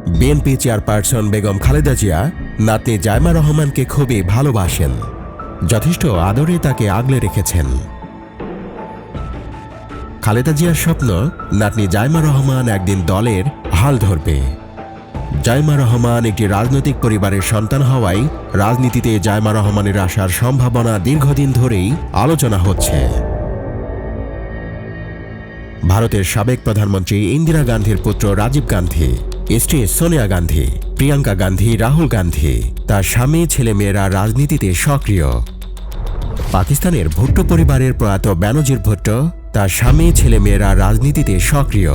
BNP chairperson Begum Khaleda Zia, নাতনি জায়মা রহমানকে খুবই ভালোবাসেন। যথেষ্ট আদরে তাকে আগলে রেখেছেন। খালেদা জিয়ার স্বপ্ন, নাতনি জায়মা রহমান একদিন দলের হাল ধরবে। জায়মা রহমান একটি রাজনৈতিক পরিবারের সন্তান হওয়ায় রাজনীতিতে জায়মা রহমানের আসার সম্ভাবনা দীর্ঘদিন ধরেই আলোচনা হচ্ছে। ভারতের সাবেক প্রধানমন্ত্রী ইন্দিরা গান্ধীর পুত্র রাজীব গান্ধী স্ত্রী সোনিয়া গান্ধী, প্রিয়াঙ্কা গান্ধী, রাহুল গান্ধী, তার স্বামী, ছেলেমেয়েরা রাজনীতিতে সক্রিয়। পাকিস্তানের ভুট্টো পরিবারের প্রয়াত ব্যানজির ভুট্টো, তার স্বামী, ছেলেমেয়েরা রাজনীতিতে সক্রিয়।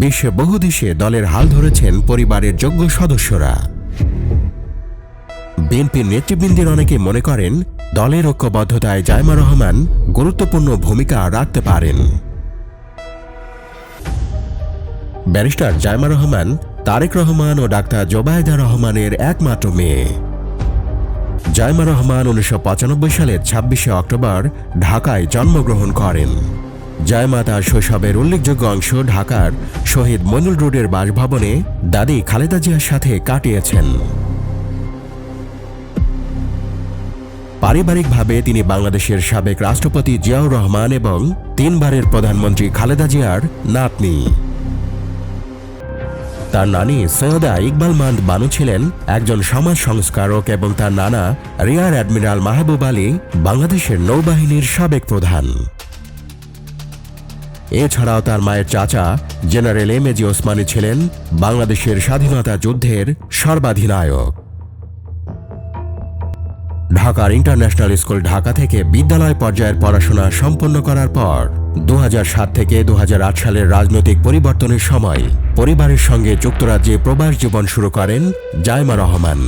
বিশ্বে বহু দেশে দলের হাল ধরেছেন পরিবারের যোগ্য সদস্যরা। বিএনপির নেতৃবৃন্দের অনেকে মনে করেন দলের ঐক্যবদ্ধতায় জায়মা রহমান গুরুত্বপূর্ণ ভূমিকা রাখতে পারেন। ব্যারিস্টার জায়মা রহমান, তারেক রহমান ও ডাক্তার জোবায়দা রহমানের একমাত্র মেয়ে। জায়মা রহমান উনিশশো পঁচানব্বই সালের ছাব্বিশে অক্টোবর ঢাকায় জন্মগ্রহণ করেন। জায়মা তার শৈশবের উল্লেখযোগ্য অংশ ঢাকার শহীদ মনুল রোডের বাসভবনে দাদি খালেদা জিয়ার সাথে কাটিয়েছেন। পারিবারিকভাবে তিনি বাংলাদেশের সাবেক রাষ্ট্রপতি জিয়াউর রহমান এবং তিনবারের প্রধানমন্ত্রী খালেদা জিয়ার নাতনি। তার নানি সৈয়দা ইকবাল মান্দ বানু ছিলেন একজন সমাজ সংস্কারক এবং তার নানা রিয়ার অ্যাডমিরাল মাহবুব আলী বাংলাদেশের নৌবাহিনীর সাবেক প্রধান। এছাড়াও তার মায়ের চাচা জেনারেল এম এজি ওসমানী ছিলেন বাংলাদেশের স্বাধীনতা যুদ্ধের সর্বাধিনায়ক। ঢাকার ইন্টারন্যাশনাল স্কুল ঢাকা থেকে বিদ্যালয় পর্যায়ের পড়াশোনা সম্পন্ন করার পর দু হাজার সাত থেকে দু হাজার আট সালের রাজনৈতিক পরিবর্তনের সময় পরিবারের সঙ্গে যুক্তরাজ্যে প্রবাস জীবন শুরু করেন জায়মা রহমান।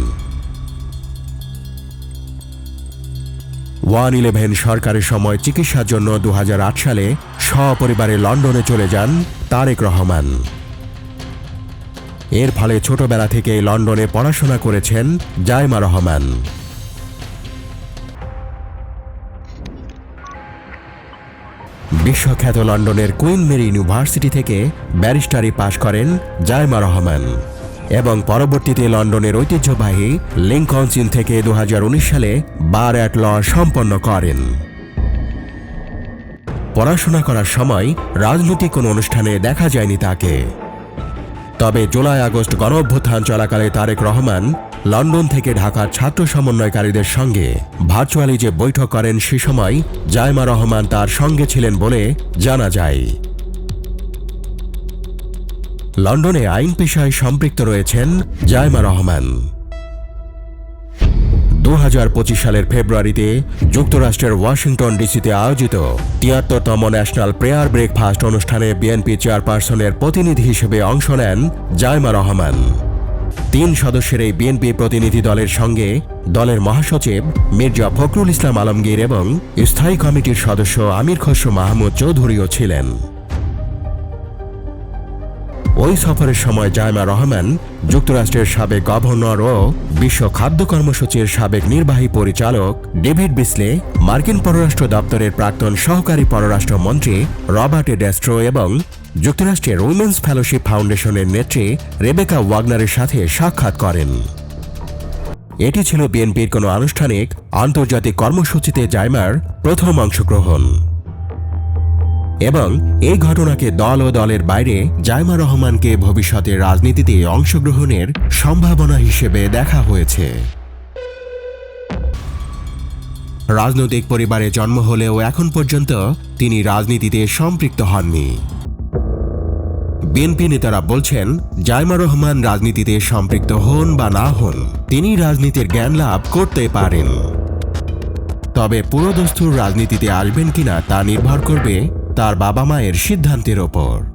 ওয়ান ইলেভেন সরকারের সময় চিকিৎসার জন্য দু হাজার আট সালে সপরিবারে লন্ডনে চলে যান তারেক রহমান। এর ফলে ছোটবেলা থেকে লন্ডনে পড়াশোনা করেছেন জায়মা রহমান। বিশ্বখ্যাত লন্ডনের কুইন মেরি ইউনিভার্সিটি থেকে ব্যারিস্টারি পাশ করেন জায়মা রহমান এবং পরবর্তীতে লন্ডনের ঐতিহ্যবাহী লিঙ্কনসিন থেকে দু হাজার উনিশ সালে বার অ্যাট ল সম্পন্ন করেন। পড়াশোনা করার সময় রাজনৈতিক কোনো অনুষ্ঠানে দেখা যায়নি তাকে। তবে জুলাই আগস্ট গণ চলাকালে তারেক রহমান লন্ডন থেকে ঢাকার ছাত্র সমন্বয়কারীদের সঙ্গে ভার্চুয়ালি যে বৈঠক করেন সে সময় জায়মা রহমান তার সঙ্গে ছিলেন বলে জানা যায়। লন্ডনে আইন পেশায় সম্পৃক্ত রয়েছেন জায়মা রহমান। দু হাজার পঁচিশ সালের ফেব্রুয়ারিতে যুক্তরাষ্ট্রের ওয়াশিংটন ডিসিতে আয়োজিত তিয়াত্তরতম ন্যাশনাল প্রেয়ার ব্রেকফাস্ট অনুষ্ঠানে বিএনপি চেয়ারপারসনের প্রতিনিধি হিসেবে অংশ নেন জায়মা রহমান। তিন সদস্যের এই বিএনপি প্রতিনিধি দলের সঙ্গে দলের মহাসচিব মির্জা ফখরুল ইসলাম আলমগীর এবং স্থায়ী কমিটির সদস্য আমির খসরু মাহমুদ চৌধুরীও ছিলেন। ওই সফরের সময় জায়মা রহমান, যুক্তরাষ্ট্রের সাবেক গভর্নর ও বিশ্ব খাদ্য কর্মসূচির সাবেক নির্বাহী পরিচালক ডেভিড বিসলে, মার্কিন পররাষ্ট্র দপ্তরের প্রাক্তন সহকারী পররাষ্ট্রমন্ত্রী রবার্ট ডেস্ট্রো এবং যুক্তরাষ্ট্রের উইমেন্স ফেলোশিপ ফাউন্ডেশনের নেত্রী রেবেকা ওয়াগনারের সাথে সাক্ষাৎ করেন। এটি ছিল বিএনপির কোনো আনুষ্ঠানিক আন্তর্জাতিক কর্মসূচিতে জায়মার প্রথম অংশগ্রহণ। এবং এই ঘটনাকে দল ও দলের বাইরে জায়মা রহমানকে ভবিষ্যতে রাজনীতিতে অংশগ্রহণের সম্ভাবনা হিসেবে দেখা হয়েছে। রাজনৈতিক পরিবারে জন্ম হলেও এখন পর্যন্ত তিনি রাজনীতিতে সম্পৃক্ত হননি। বিএনপি নেতারা বলছেন জায়মা রহমান রাজনীতিতে সম্পৃক্ত হন বা না হন, তিনি রাজনীতির জ্ঞান লাভ করতে পারেন। তবে পুরোদস্তুর রাজনীতিতে আসবেন কিনা তা নির্ভর করবে তার বাবা মায়ের সিদ্ধান্তের ওপর।